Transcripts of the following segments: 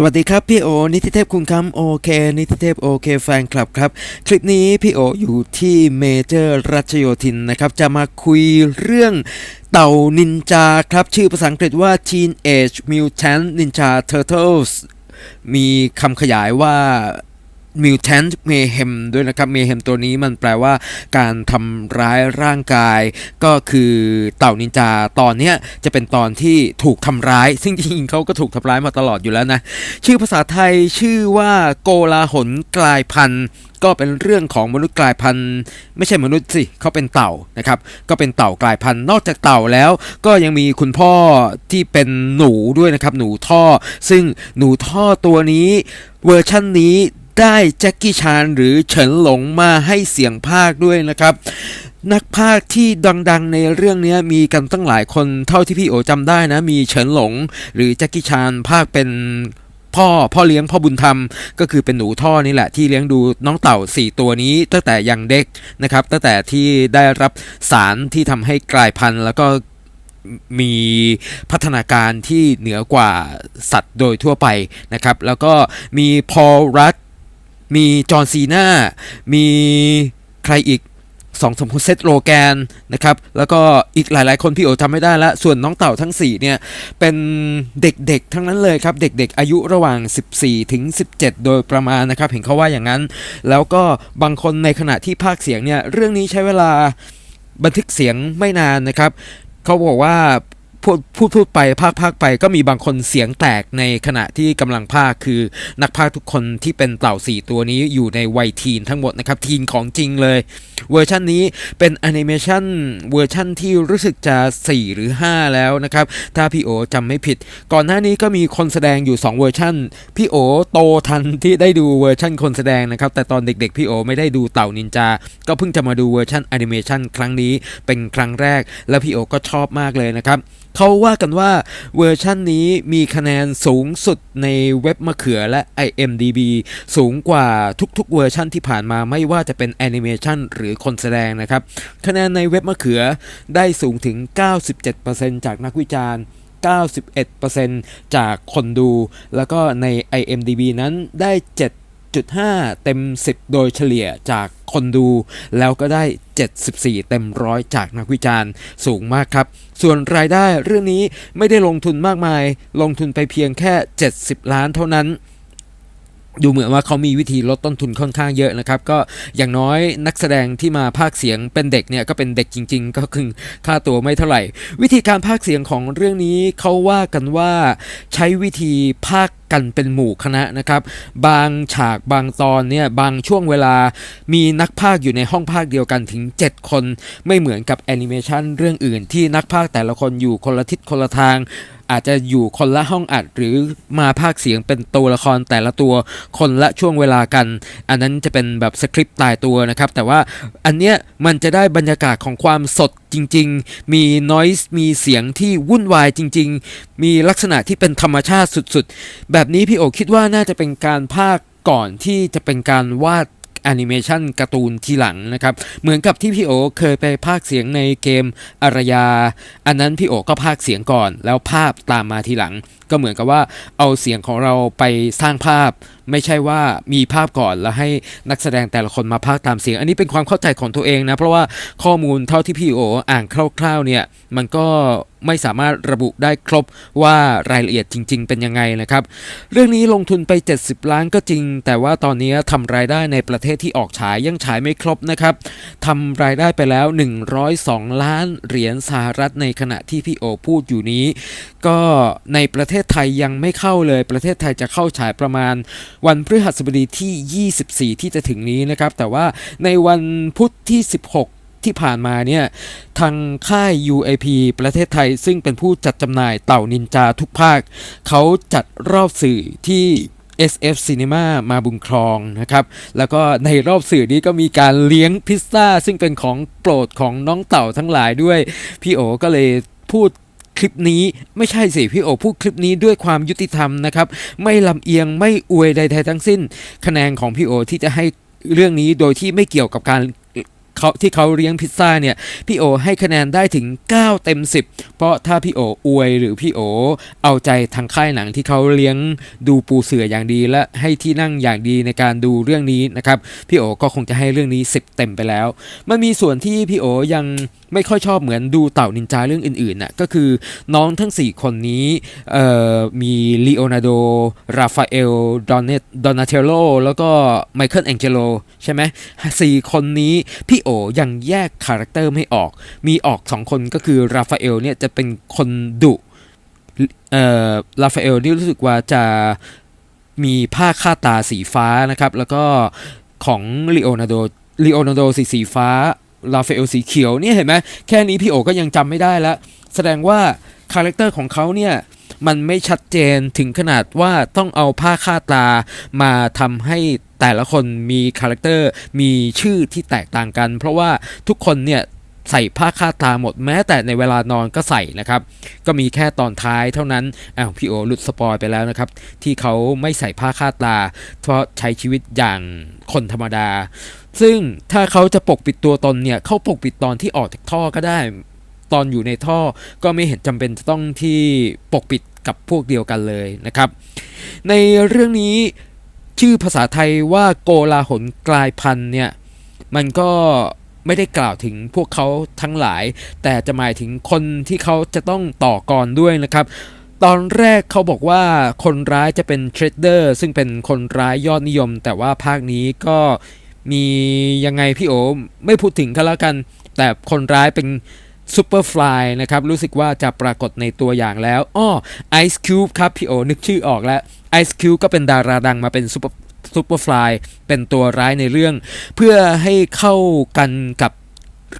สวัสดีครับพี่โอ นิติเทพคุณคำโอเคนิติเทพโอเคแฟนคลับครับ คลิปนี้พี่โออยู่ที่เมเจอร์รัชโยธินนะครับ จะมาคุยเรื่องเต่านินจาครับ ชื่อภาษาอังกฤษว่า Teenage Mutant Ninja Turtles มีคำขยายว่า Mutant Mayhem ด้วยนะครับ Mayhem ตัวนี้มันแปลว่าการทำร้ายร่างกาย ก็คือเต่านินจาตอนนี้จะเป็นตอนที่ถูกทำร้าย ซึ่งจริงๆเขาก็ถูกทำร้ายมาตลอดอยู่แล้วนะ ชื่อภาษาไทยชื่อว่าโกลาหลกลายพันธุ์ก็เป็นเรื่องของมนุษย์กลายพันธุ์ ไม่ใช่มนุษย์สิเขาเป็นเต่านะครับก็เป็นเต่ากลายพันธุ์นอกจากเต่าแล้ว ก็ยังมีคุณพ่อที่เป็นหนูด้วยนะครับหนูท่อ ซึ่งหนูท่อตัวนี้เวอร์ชั่นนี้ ได้แจ็คกี้ชานหรือเฉินหลงมาให้เสียงภาคด้วยนะครับ นักภาคที่ดังๆในเรื่องนี้มีกันตั้งหลายคนเท่าที่พี่โอจำได้นะ มีเฉินหลง หรือแจ็คกี้ชานภาคเป็นพ่อพ่อเลี้ยงพ่อบุญธรรม ก็คือเป็นหนูท่อนี่แหละที่เลี้ยงดูน้องเต่า 4 ตัวนี้ตั้งแต่ยังเด็กนะครับ ตั้งแต่ที่ได้รับสารที่ทำให้กลายพันธุ์ แล้วก็มีพัฒนาการที่เหนือกว่าสัตว์โดยทั่วไปนะครับ แล้วก็มีพอลรัต มีจอห์นซีนามีใครอีกสองสามคนเซตโลแกนนะครับ แล้วก็อีกหลายๆ คนพี่โอทำไม่ได้ล้วส่วนน้องเต่าทั้ง 4 เนี่ย เป็นเด็กๆ ทั้งนั้นเลยครับ เด็กๆ อายุระหว่าง 14 ถึง 17 โดยประมาณนะครับ เห็นเขาว่าอย่างนั้น แล้วก็บางคนในขณะที่ภาคเสียงเนี่ย เรื่องนี้ใช้เวลาบันทึกเสียงไม่นานนะครับ เขาบอกว่า พูดพูดพูดไปภาคภาคไปก็มีบางคนเสียงแตกในขณะที่กำลังภาคคือนักภาคทุกคนที่เป็นเต่าสี่ตัวนี้อยู่ในวัยทีนทั้งหมดนะครับ ทีนของจริงเลย เวอร์ชันนี้เป็นแอนิเมชันเวอร์ชันที่รู้สึกจะ 4 หรือ 5 แล้วนะครับ ถ้าพี่โอจำไม่ผิด ก่อนหน้านี้ก็มีคนแสดงอยู่ 2 เวอร์ชันพี่โอโตทันที่ได้ดูเวอร์ชันคนแสดงนะครับ แต่ตอนเด็กๆพี่โอไม่ได้ดูเต่านินจา ก็เพิ่งจะมาดูเวอร์ชันแอนิเมชันครั้งนี้เป็นครั้งแรก แล้วพี่โอก็ชอบมากเลยนะครับเขาว่ากันว่าเวอร์ชันนี้มีคะแนนสูงสุดในเว็บมะเขือและ IMDB สูงกว่าทุกๆเวอร์ชันที่ผ่านมาไม่ว่าจะเป็นแอนิเมชันหรือคนแสดงนะครับ คะแนนในเว็บมะเขือได้สูงถึง 97%จากนักวิจารณ์ 91%จากคนดู แล้วก็ใน IMDB นั้นได้ 7.5 เต็ม 10 โดยเฉลี่ยจากคนดู แล้วก็ได้ 74 เต็มร้อยจากนักวิจารณ์สูงมากครับ ส่วนรายได้เรื่องนี้ไม่ได้ลงทุนมากมาย ลงทุนไปเพียงแค่ 70 ล้านเท่านั้นดูเหมือนว่าเขามีวิธีลดต้นทุนค่อนข้างเยอะนะครับ ก็อย่างน้อยนักแสดงที่มาพากเสียงเป็นเด็กเนี่ยก็เป็นเด็กจริง ๆ ก็คือค่าตัวไม่เท่าไหร่ วิธีการพากเสียงของเรื่องนี้เขาว่ากันว่าใช้วิธีพาก กันเป็นหมู่คณะนะครับ บางฉากบางตอนเนี่ยบางช่วงเวลามีนักพากอยู่ในห้องพากเดียวกันถึง 7 คน ไม่เหมือนกับแอนิเมชันเรื่องอื่นที่นักพากแต่ละคนอยู่คนละทิศคนละทางอาจจะอยู่คนละห้องอัดหรือมาพากย์เสียงเป็นตัวละครแต่ละตัวคนละช่วงเวลากัน อันนั้นจะเป็นแบบสคริปต์ตายตัวนะครับ แต่ว่าอันเนี้ยมันจะได้บรรยากาศของความสดจริง ๆ มีนอยส์มีเสียงที่วุ่นวายจริง ๆ มีลักษณะที่เป็นธรรมชาติสุดๆ แบแบบนี้พี่โอคิดว่าน่าจะเป็นการพากก่อนที่จะเป็นการวาดแอนิเมชันการ์ตูนทีหลังนะครับ เหมือนกับที่พี่โอเคยไปพากเสียงในเกมอารยา อันนั้นพี่โอก็พากเสียงก่อน แล้วภาพตามมาทีหลัง ก็เหมือนกับว่าเอาเสียงของเราไปสร้างภาพ ไม่ใช่ว่ามีภาพก่อนแล้วให้นักแสดงแต่ละคนมาพากตามเสียง อันนี้เป็นความเข้าใจของตัวเองนะ เพราะว่าข้อมูลเท่าที่พี่โออ่านคร่าวๆเนี่ยมันก็ไม่สามารถระบุได้ครบว่ารายละเอียดจริง ๆ เป็นยังไงนะครับ เรื่องนี้ลงทุนไป 70 ล้านก็จริง แต่ว่าตอนนี้ทำรายได้ในประเทศที่ออกฉายยังฉายไม่ครบนะครับทำรายได้ไปแล้ว 102 ล้านเหรียญสหรัฐในขณะที่พี่โอพูดอยู่นี้ ก็ในประเทศไทยยังไม่เข้าเลยประเทศไทยจะเข้าฉายประมาณวันพฤหัสบดีที่ 24 ที่จะถึงนี้นะครับ แต่ว่าในวันพุธที่ 16ที่ผ่านมาเนี่ยทางค่าย UAP ประเทศไทย ซึ่งเป็นผู้จัดจำหน่ายเต่านินจาทุกภาค เขาจัดรอบสื่อที่ SF Cinema มาบุญครองนะครับ แล้วก็ในรอบสื่อนี้ก็มีการเลี้ยงพิซซ่า ซึ่งเป็นของโปรดของน้องเต่าทั้งหลายด้วย พี่โอก็เลยพูด คลิปนี้ไม่ใช่สิพี่โอพูดคลิปนี้ด้วยความยุติธรรมนะครับ ไม่ลำเอียงไม่อวยใดๆทั้งสิ้น คะแนนของพี่โอที่จะให้เรื่องนี้โดยที่ไม่เกี่ยวกับการเขาที่เขาเลี้ยงพิซซ่าเนี่ยพี่โอให้คะแนนได้ถึง 9 เต็ม 10 เพราะถ้าพี่โออวยหรือพี่โอเอาใจทางค่ายหนังที่เขาเลี้ยงดูปูเสืออย่างดี และให้ที่นั่งอย่างดีในการดูเรื่องนี้นะครับพี่โอก็คงจะให้เรื่องนี้ 10 เต็มไปแล้ว มันมีส่วนที่พี่โอยังไม่ค่อยชอบเหมือนดูเต่านินจาเรื่องอื่นๆน่ะก็คือน้องทั้ง 4 คนนี้มีลีโอนาร์โด ราฟาเอล ดอนเนตดอนาเทโล แล้วก็ไมเคิลแองเจโลใช่ไหมสี่คนนี้พี่โอยังแยกคาแรคเตอร์ไม่ออก มีออก 2 คนก็คือราฟาเอลเนี่ยจะเป็นคนดุเอ่อราฟาเอลนี่รู้สึกว่าจะมีผ้าคาดตาสีฟ้านะครับ แล้วก็ของลีโอนาร์โดลีโอนาร์โดสีสีฟ้า ลาเฟลสีเขียวเนี่ยเห็นไหมแค่นี้พี่โอก็ยังจำไม่ได้แล้วแสดงว่าคาแรคเตอร์ของเขาเนี่ยมันไม่ชัดเจนถึงขนาดว่าต้องเอาผ้าคาดตามาทำให้แต่ละคนมีคาแรคเตอร์มีชื่อที่แตกต่างกัน เพราะว่าทุกคนเนี่ย ใส่ผ้าคาดตาหมดแม้แต่ในเวลานอนก็ใส่นะครับ ก็มีแค่ตอนท้ายเท่านั้นอ้าวพี่โอหลุดสปอยไปแล้วนะครับ ที่เขาไม่ใส่ผ้าคาดตา เพราะใช้ชีวิตอย่างคนธรรมดา ซึ่งถ้าเขาจะปกปิดตัวตนเนี่ยเขาปกปิดตอนที่ออกจากท่อก็ได้ตอนอยู่ในท่อก็ไม่เห็นจำเป็นจะต้องที่ปกปิดกับพวกเดียวกันเลยนะครับ ในเรื่องนี้ชื่อภาษาไทยว่าโกลาหลกลายพันธุ์เนี่ยมันก็ ไม่ได้กล่าวถึงพวกเขาทั้งหลาย แต่จะหมายถึงคนที่เขาจะต้องต่อกรด้วยนะครับตอนแรกเขาบอกว่าคนร้ายจะเป็นเทรดเดอร์ซึ่งเป็นคนร้ายยอดนิยม แต่ว่าภาคนี้ก็มียังไงพี่โอไม่พูดถึงกันแล้วกัน แต่คนร้ายเป็นซูเปอร์ฟลายนะครับ รู้สึกว่าจะปรากฏในตัวอย่างแล้วอ้อไอซ์คิวบครับพี่โอนึกชื่อออกแล้วไอซ์คิวก็เป็นดาราดังมาเป็นซูเปอร์ ซูเปอร์ฟลายเป็นตัวร้ายในเรื่อง เพื่อให้เข้ากันกับ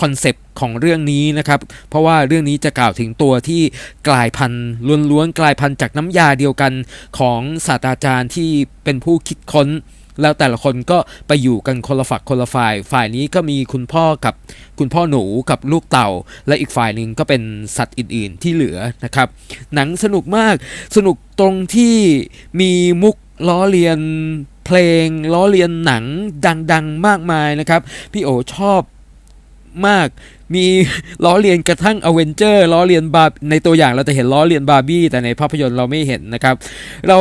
คอนเซปต์ของเรื่องนี้นะครับ เพราะว่าเรื่องนี้จะกล่าวถึงตัวที่กลายพันธุ์ล้วนๆกลายพันธุ์จากน้ำยาเดียวกันของศาสตราจารย์ที่เป็นผู้คิดค้น แล้วแต่ละคนก็ไปอยู่กันคนละฝักคนละฝ่าย ฝ่ายนี้ก็มีคุณพ่อกับคุณพ่อหนูกับลูกเต่า และอีกฝ่ายหนึ่งก็เป็นสัตว์อื่น ๆ ที่เหลือนะครับ หนังสนุกมากสนุกตรงที่มีมุกล้อเลียน เพลงล้อเลียนหนังดังๆ มากมายนะครับ พี่โอชอบมาก มีล้อเลียนกระทั่งอเวนเจอร์ล้อเลียนบาร์ในตัวอย่างเราจะเห็นล้อเลียนบาร์บี้แต่ในภาพยนตร์เราไม่เห็นนะครับ เรา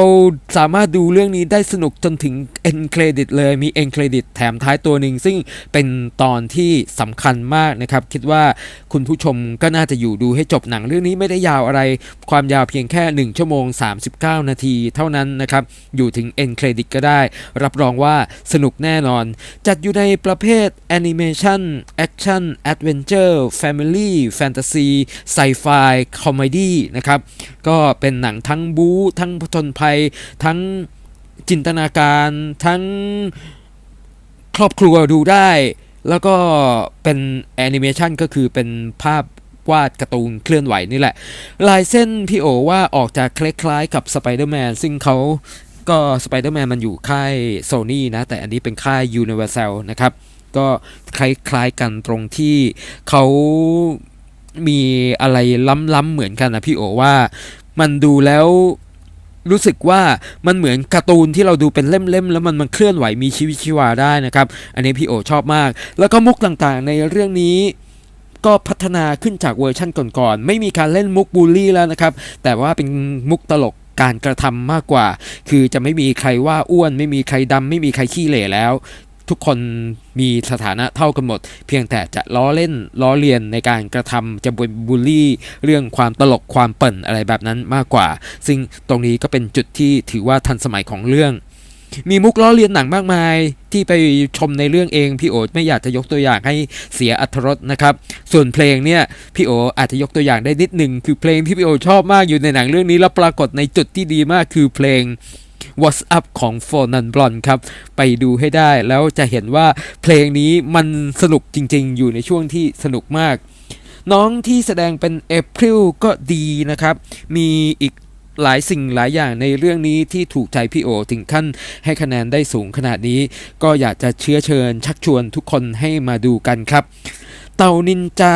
สามารถดูเรื่องนี้ได้สนุกจนถึงเอ็นเครดิตเลยมีเอ็นเครดิตแถมท้ายตัวหนึ่ง ซึ่งเป็นตอนที่สำคัญมากนะครับ คิดว่าคุณผู้ชมก็น่าจะอยู่ดูให้จบหนังเรื่องนี้ไม่ได้ยาวอะไร ความยาวเพียงแค่ 1 ชั่วโมง 39 นาที เท่านั้นนะครับ อยู่ถึงเอ็นเครดิตก็ได้ รับรองว่าสนุกแน่นอน จัดอยู่ในประเภทแอนิเมชันแอคชั่นแอดเวนเจอร์แฟมิลี่แฟนตาซีไซไฟคอมเมดี้นะครับ ก็เป็นหนังทั้งบู๊ทั้งผจญภัย ทั้งจินตนาการทั้งครอบครัวดูได้ แล้วก็เป็นแอนิเมชันก็คือเป็นภาพวาดการ์ตูนเคลื่อนไหวนี่แหละ ลายเส้นพี่โอว่าออกจากคล้ายๆกับสไปเดอร์แมนซึ่งเขาก็สไปเดอร์แมนมันอยู่ค่ายโซนี่นะ แต่อันนี้เป็นค่าย Universal นะครับ ก็คล้ายๆกันตรงที่เขามีอะไรล้ำๆเหมือนกันนะพี่โอว่า มันดูแล้วรู้สึกว่ามันเหมือนการ์ตูนที่เราดูเป็นเล่มๆแล้วมันมันเคลื่อนไหวมีชีวิตชีวาได้นะครับ อันนี้พี่โอชอบมาก แล้วก็มุกต่างๆในเรื่องนี้ก็พัฒนาขึ้นจากเวอร์ชั่นก่อนๆ ไม่มีการเล่นมุกบูลลี่แล้วนะครับ แต่ว่าเป็นมุกตลกการกระทำมากกว่า คือจะไม่มีใครว่าอ้วน ไม่มีใครดำไม่มีใครขี้เหร่แล้ว ทุกคนมีสถานะเท่ากันหมด เพียงแต่จะล้อเล่นล้อเลียนในการกระทำจะบูลลี่ เรื่องความตลกความเปิ่นอะไรแบบนั้นมากกว่า ซึ่งตรงนี้ก็เป็นจุดที่ถือว่าทันสมัยของเรื่องมีมุกล้อเลียนหนังมากมายที่ไปชมในเรื่องเองพี่โอไม่อยากจะยกตัวอย่างให้เสียอัธรสนะครับ ส่วนเพลงเนี่ยพี่โออาจจะยกตัวอย่างได้นิดหนึ่งคือเพลงที่พี่โอชอบมากอยู่ในหนังเรื่องนี้แล้วปรากฏในจุดที่ดีมากคือเพลง What's Up ของ f o r n a n b l o n ครับ ไปดูให้ได้แล้วจะเห็นว่าเพลงนี้มันสนุกจริงๆ อยู่ในช่วงที่สนุกมาก น้องที่แสดงเป็นเอพริลก็ดีนะครับ มีอีกหลายสิ่งหลายอย่างในเรื่องนี้ที่ถูกใจพี่โอถึงขั้นให้คะแนนได้สูงขนาดนี้ ก็อยากจะเชื้อเชิญชักชวนทุกคนให้มาดูกันครับ เต่านินจา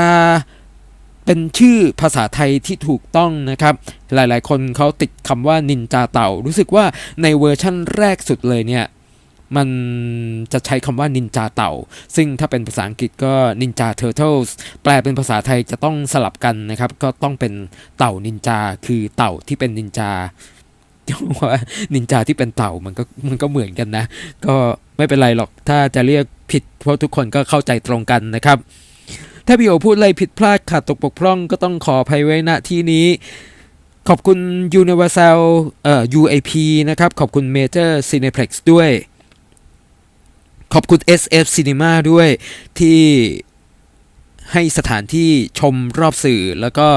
เป็นชื่อภาษาไทยที่ถูกต้องนะครับ หลายๆ คนเขาติดคำว่านินจาเต่า รู้สึกว่าในเวอร์ชั่นแรกสุดเลยเนี่ยมันจะใช้คำว่านินจาเต่า ซึ่งถ้าเป็นภาษาอังกฤษก็นินจาเทอร์เทิลส์แปลเป็นภาษาไทยจะต้องสลับกันนะครับ ก็ต้องเป็นเต่านินจา คือเต่าที่เป็นนินจาว่านินจาที่เป็นเต่ามันก็มันก็เหมือนกันนะ ก็ไม่เป็นไรหรอกถ้าจะเรียกผิดเพราะทุกคนก็เข้าใจตรงกันนะครับ ถ้าพี่โอพูดอะไรผิดพลาดขาดตกบกพร่องก็ต้องขออภัยไว้ณที่นี้ ขอบคุณ Universal เอ่อ UAP นะครับ ขอบคุณ Major Cineplex ด้วย ขอบคุณ SF Cinema ด้วยที่ให้สถานที่ชมรอบสื่อแล้วก็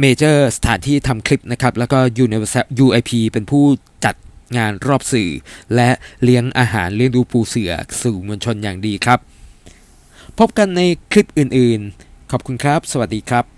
เมเจอร์สถานที่ทำคลิปนะครับ แล้วก็ Universal UIP เป็นผู้จัดงานรอบสื่อ และเลี้ยงอาหารเลี้ยงดูปูเสือสู่มวลชนอย่างดีครับ พบกันในคลิปอื่นๆ ขอบคุณครับ สวัสดีครับ